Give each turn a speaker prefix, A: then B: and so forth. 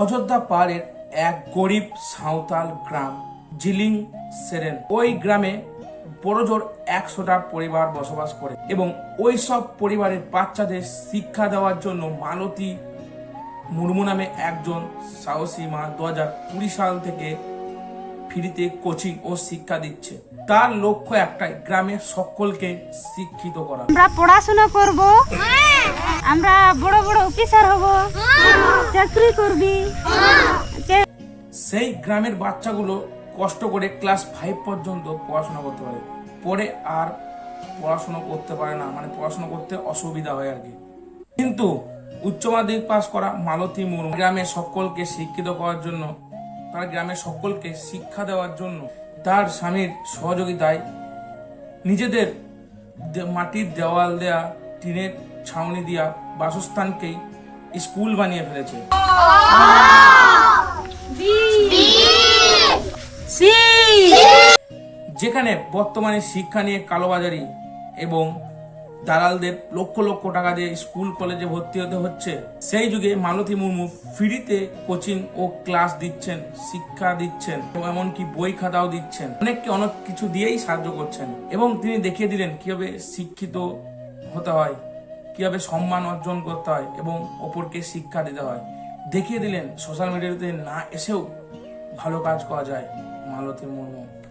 A: অযোধ্যা পাহাড়ের এক গরিব সাঁওতাল গ্রাম জিলিং সেরেন। ওই গ্রামে বড়জোর একশোটা পরিবার বসবাস করে এবং ওই সব পরিবারের বাচ্চাদের শিক্ষা দেওয়ার জন্য মালতী মুর্মু নামে একজন সাহসী মা দু হাজার কুড়ি সাল থেকে ফ্রিতে কোচিং ও শিক্ষা দিচ্ছে। তার লক্ষ্য একটাই গ্রামের সকলকে শিক্ষিত করা।
B: আমরা পড়াশোনা করব। আমরা বড় বড় অফিসার হব। চাকরি করবি।
A: সেই গ্রামের বাচ্চাগুলো কষ্ট করে ক্লাস ফাইভ পর্যন্ত পড়াশোনা করতে পারে। পরে আর পড়াশোনা করতে পারে না মানে পড়াশোনা করতে অসুবিধা হয় আর কি। কিন্তু উচ্চ মাধ্যমিক পাস করা মালতী মুর্মু গ্রামের সকলকে শিক্ষিত করার জন্য, তার গ্রামের সকলকে শিক্ষা দেওয়ার জন্য তার স্বামীর সহযোগিতায় নিজেদের মাটির দেওয়াল দেয়া, টিনের ছাউনি দিয়া বাসস্থানকেই স্কুল বানিয়ে ফেলেছে। যেখানে বর্তমানে শিক্ষা নিয়ে কালোবাজারি এবং দালালদের লক্ষ লক্ষ টাকা দিয়ে স্কুল কলেজে ভর্তি হতে হচ্ছে, সেই যুগে মালতী মুর্মু ফ্রিতে কোচিং ও ক্লাস দিচ্ছেন, শিক্ষা দিচ্ছেন এমনকি বই খাতাও দিচ্ছেন। অনেককে অনেক কিছু দিয়েই সাহায্য করছেন এবং তিনি দেখিয়ে দিলেন কীভাবে শিক্ষিত হতে হয়। কীভাবে সম্মান অর্জন করতে হয় এবং অপরকে শিক্ষা দিতে হয়। দেখিয়ে দিলেন সোশ্যাল মিডিয়াতে না এসেও ভালো কাজ করা যায়, মালতী মুর্মু।